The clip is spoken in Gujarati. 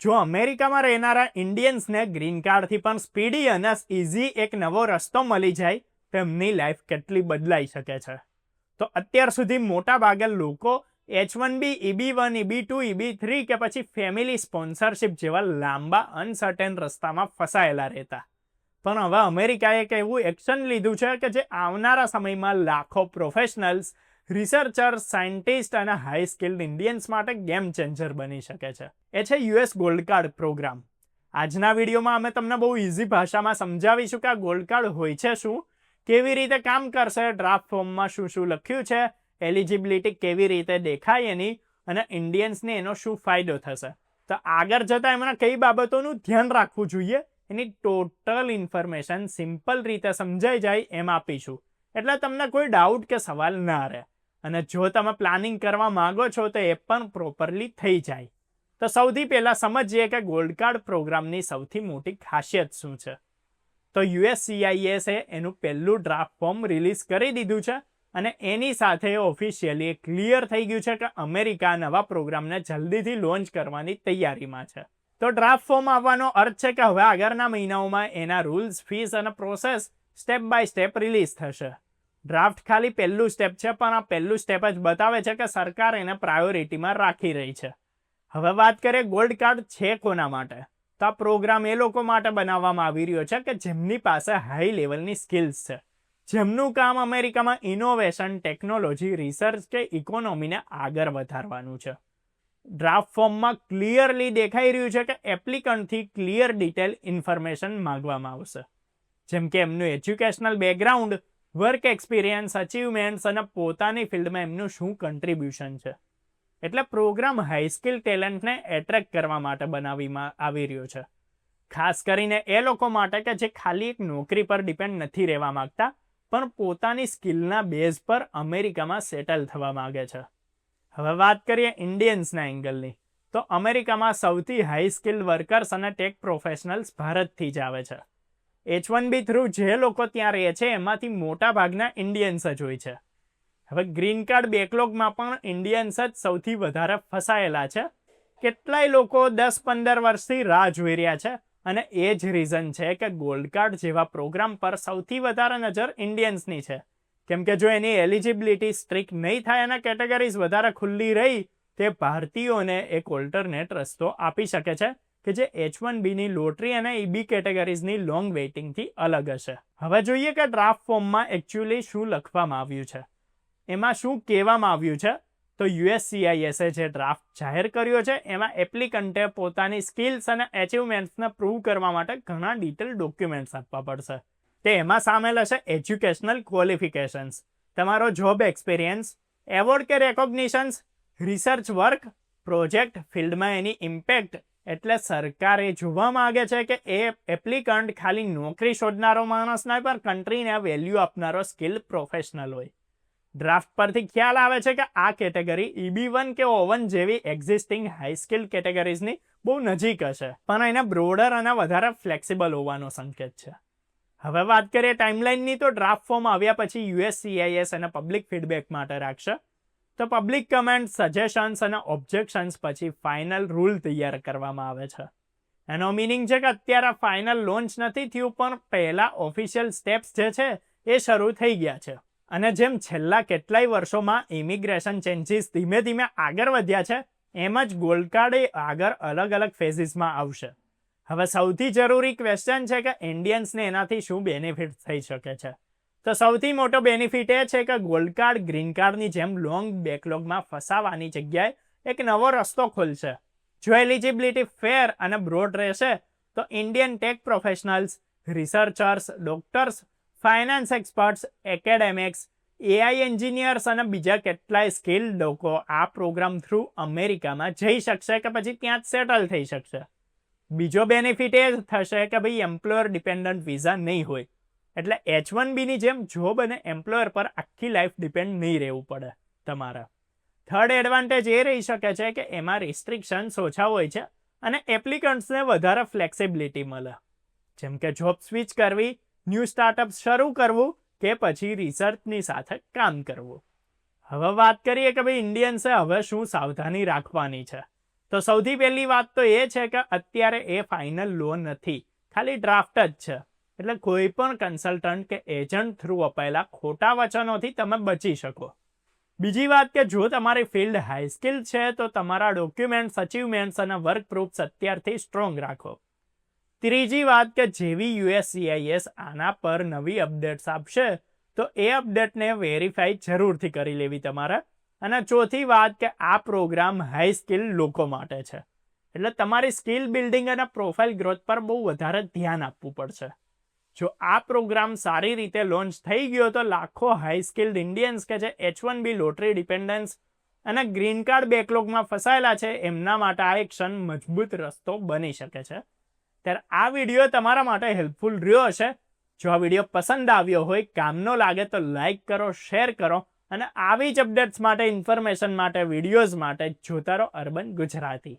જો અમેરિકામાં રહેનારા ઇન્ડિયન્સને ગ્રીન કાર્ડથી પણ સ્પીડી અને ઇઝી એક નવો રસ્તો મળી જાય તો એમની લાઈફ કેટલી બદલાઈ શકે છે? તો અત્યાર સુધી મોટા ભાગે લોકો H one B EB one EB two EB three કે પછી ફેમિલી સ્પોન્સરશિપ જેવા લાંબા, અનસર્ટેન રસ્તામાં ફસાયેલા રહેતા. પણ હવે અમેરિકાએ એક એવું એક્શન લીધું છે કે જે આવનારા સમયમાં લાખો પ્રોફેશનલ્સ રિસર્ચર સાયન્ટિસ્ટ અને હાઈ સ્કિલ્ડ ઇન્ડિયન્સ માટે ગેમ ચેન્જર બની શકે છે. એ છે યુએસ ગોલ્ડ કાર્ડ પ્રોગ્રામ આજના વિડીયોમાં અમે તમને બહુ ઇઝી ભાષામાં સમજાવીશું કે આ ગોલ્ડ કાર્ડ હોય છે શું, કેવી રીતે કામ કરશે ડ્રાફ્ટ ફોર્મમાં શું શું લખ્યું છે એલિજિબિલિટી કેવી રીતે દેખાય એની, અને ઇન્ડિયન્સને એનો શું ફાયદો થશે. તો આગળ જતાં એમના કઈ બાબતોનું ધ્યાન રાખવું જોઈએ, એની ટોટલ ઇન્ફોર્મેશન સિમ્પલ રીતે સમજાઈ જાય એમ આપીશું. એટલે તમને કોઈ ડાઉટ કે સવાલ ના રહે. અને જો તમે પ્લાનિંગ કરવા માંગો છો, તો એ પણ પ્રોપરલી થઈ જાય. તો સૌથી પહેલાં સમજીએ કે ગોલ્ડ કાર્ડ પ્રોગ્રામની સૌથી મોટી ખાસિયત શું છે. તો યુએસસીઆઈએસે એનું પહેલું ડ્રાફ્ટ ફોર્મ રિલીઝ કરી દીધું છે અને એની સાથે ઓફિશિયલી ક્લિયર થઈ ગયું છે કે અમેરિકા નવા પ્રોગ્રામને જલ્દીથી લોન્ચ કરવાની તૈયારીમાં છે. તો ડ્રાફ્ટ ફોર્મ આવવાનો અર્થ છે કે હવે આગળના મહિનાઓમાં એના રૂલ્સ ફીસ અને process step by step release થશે. ડ્રાફ્ટ ખાલી પહેલું સ્ટેપ છે, પણ આ પહેલું સ્ટેપ જ બતાવે છે કે સરકાર એને પ્રાયોરિટીમાં રાખી રહી છે. હવે વાત કરીએ ગોલ્ડ કાર્ડ છે કોના માટે? તો આ પ્રોગ્રામ એ લોકો માટે બનાવવામાં આવી રહ્યો છે કે જેમની પાસે હાઈ લેવલની સ્કિલ્સ છે. જેમનું કામ અમેરિકામાં ઇનોવેશન ટેકનોલોજી રિસર્ચ કે ઇકોનોમીને આગળ વધારવાનું છે. ડ્રાફ્ટ ફોર્મમાં ક્લિયરલી દેખાઈ રહ્યું છે કે એપ્લિકન્ટથી ક્લિયર ડિટેલ ઇન્ફોર્મેશન માંગવામાં આવશે. જેમ કે એમનું educational background work experience, achievements અને પોતાની ફિલ્ડમાં એમનું શું કન્ટ્રીબ્યુશન છે? એટલે પ્રોગ્રામ હાઈસ્કિલ ટેલેન્ટને એટ્રેક્ટ કરવા માટે બનાવીમાં, આવી રહ્યો છે. ખાસ કરીને એ લોકો માટે કે જે ખાલી એક નોકરી પર ડિપેન્ડ નથી રહેવા માંગતા, પણ પોતાની સ્કિલના બેઝ પર અમેરિકામાં સેટલ થવા માગે છે. હવે વાત કરીએ ઇન્ડિયન્સના એંગલની તો અમેરિકામાં સૌથી હાઈ સ્કિલ્ડ વર્કર્સ અને ટેક પ્રોફેશનલ્સ ભારતથી જ આવે છે. એચ વન બી થ્રુ જે લોકો ત્યાં રહે છે, એમાંથી મોટા ભાગના ઇન્ડિયન્સ જ હોય છે. હવે ગ્રીન કાર્ડ બેકલોગમાં પણ ઇન્ડિયન્સ જ સૌથી વધારે ફસાયેલા છે. કેટલાય લોકો દસ પંદર વર્ષથી રાહ જોઈ રહ્યા છે અને એ જ રીઝન છે કે ગોલ્ડ કાર્ડ જેવા પ્રોગ્રામ પર સૌથી વધારે નજર ઇન્ડિયન્સની છે. કેમ કે જો એની એલિજિબિલિટી સ્ટ્રિક્ટ નહીં થાય અને કેટેગરીઝ વધારે ખુલ્લી રહી, તે ભારતીયોને એક ઓલ્ટરનેટ રસ્તો આપી શકે છે. કે જે એચ વન બીની લોટરી અને ઈબી કેટેગરીઝની લોંગ વેઇટિંગથી અલગ હશે. હવે જોઈએ કે ડ્રાફ્ટ ફોર્મમાં એકચ્યુઅલી શું લખવામાં આવ્યું છે. એમાં શું કહેવામાં આવ્યું છે? તો યુએસસીઆઈએસએ જે ડ્રાફ્ટ જાહેર કર્યો છે, એમાં એપ્લિકન્ટે પોતાની સ્કિલ્સ અને એચિવમેન્ટ્સને પ્રૂવ કરવા માટે ઘણા ડિટેલ ડોક્યુમેન્ટ્સ આપવા પડશે. તે એમાં સામેલ હશે એજ્યુકેશનલ ક્વોલિફિકેશન્સ તમારો જોબ એક્સપિરિયન્સ એવોર્ડ કે રેકોગ્નિશન્સ રિસર્ચ વર્ક પ્રોજેક્ટ ફિલ્ડમાં એની ઇમ્પેક્ટ એટલે સરકાર એ જોવા માંગે છે કે એ એપ્લિકન્ટ ખાલી નોકરી શોધનારો માણસ ના પણ કન્ટ્રીને વેલ્યુ આપનારો સ્કિલ પ્રોફેશનલ હોય. ડ્રાફ્ટ પરથી ખ્યાલ આવે છે કે આ કેટેગરી ઈબી વન કે ઓવન જેવી એક્ઝિસ્ટિંગ હાઈ સ્કિલ કેટેગરીઝની બહુ નજીક હશે. પણ એને બ્રોડર અને વધારે ફ્લેક્સિબલ હોવાનો સંકેત છે. હવે વાત કરીએ ટાઈમલાઇનની તો ડ્રાફ્ટ ફોર્મ આવ્યા પછી યુએસસીઆઈએસ અને પબ્લિક ફીડબેક માટે રાખશે. તો પબ્લિક કમેન્ટ સજેશન્સ અને ઓબ્જેક્શન્સ પછી ફાઇનલ રૂલ તૈયાર કરવામાં આવે છે. એનો મિનિંગ છે કે અત્યારે ફાઇનલ લોન્ચ નથી થયું, પણ પહેલાં ઓફિશિયલ સ્ટેપ્સ જે છે એ શરૂ થઈ ગયા છે. અને જેમ છેલ્લા કેટલાય વર્ષોમાં ઇમિગ્રેશન ચેન્જીસ ધીમે ધીમે આગળ વધ્યા છે, એમ જ ગોલ્ડ કાર્ડ એ આગળ અલગ અલગ ફેઝિસમાં આવશે. હવે સૌથી જરૂરી ક્વેશ્ચન છે કે ઇન્ડિયન્સને એનાથી શું બેનિફિટ થઈ શકે છે? તો સૌથી મોટો બેનિફિટ એ છે કે ગોલ્ડ કાર્ડ ગ્રીન કાર્ડની જેમ લોંગ બેકલોગમાં ફસાવાની જગ્યાએ એક નવો રસ્તો ખોલશે. જો એલિજિબિલિટી ફેર અને બ્રોડ રહેશે, તો Indian tech professionals researchers doctors finance experts academics AI engineers અને બીજા કેટલાય સ્કિલ લોકો આ પ્રોગ્રામ થ્રુ અમેરિકામાં જઈ શકશે કે પછી ત્યાં જ સેટલ થઈ શકશે. બીજો બેનિફિટ એ થશે કે ભાઈ એમ્પ્લોયર ડિપેન્ડન્ટ વિઝા નહીં હોય. એટલે એચ વન બીની જેમ જોબ અને એમ્પ્લોયર પર આખી લાઈફ ડિપેન્ડ નહીં રહેવું પડે તમારે. થર્ડ એડવાન્ટેજ એ રહી શકે છે કે એમાં રિસ્ટ્રિક્શન્સ ઓછા હોય છે અને એપ્લિકન્ટ્સને વધારે ફ્લેક્સિબિલિટી મળે. જેમ કે જોબ સ્વિચ કરવી ન્યૂ સ્ટાર્ટઅપ શરૂ કરવું કે પછી રિસર્ચની સાથે કામ કરવું. હવે વાત કરીએ કે ભાઈ ઇન્ડિયન્સે હવે શું સાવધાની રાખવાની છે? તો સૌથી પહેલી વાત તો એ છે કે અત્યારે એ ફાઇનલ લો નથી. ખાલી ડ્રાફ્ટ જ છે. એટલે કોઈ પણ કન્સલ્ટન્ટ કે એજન્ટ થ્રુ અપાયેલા ખોટા વચનોથી તમે બચી શકો. બીજી વાત કે જો તમારી ફિલ્ડ હાઈ સ્કિલ છે, તો તમારા ડોક્યુમેન્ટ્સ અચીવમેન્ટ્સ અને વર્ક પ્રૂફ્સ અત્યારથી સ્ટ્રોંગ રાખો. ત્રીજી વાત કે જેવી યુએસસીઆઈએસ આના પર નવી અપડેટ્સ આપશે, તો એ અપડેટને વેરીફાઈ જરૂરથી કરી લેવી તમારે. અને ચોથી વાત કે આ પ્રોગ્રામ હાઈ સ્કિલ લોકો માટે છે. એટલે તમારી સ્કિલ બિલ્ડિંગ અને પ્રોફાઇલ ગ્રોથ પર બહુ વધારે ધ્યાન આપવું પડશે. જો આ પ્રોગ્રામ સારી રીતે લોન્ચ થઈ ગયો તો લાખો હાઈ સ્કિલ્ડ ઇન્ડિયન્સ કે જે H one B lottery dependence અને ગ્રીન કાર્ડ બેકલોગમાં ફસાયેલા છે, એમના માટે આ એક ક્ષણ મજબૂત રસ્તો બની શકે છે. ત્યારે આ વીડિયો તમારા માટે હેલ્પફુલ રહ્યો હશે. જો આ વીડિયો પસંદ આવ્યો હોય, કામનો લાગે તો લાઈક કરો, શેર કરો અને આવી જ અપડેટ્સ માટે, ઇન્ફોર્મેશન માટે, વિડીયોઝ માટે જોતા રહો અર્બન ગુજરાતી.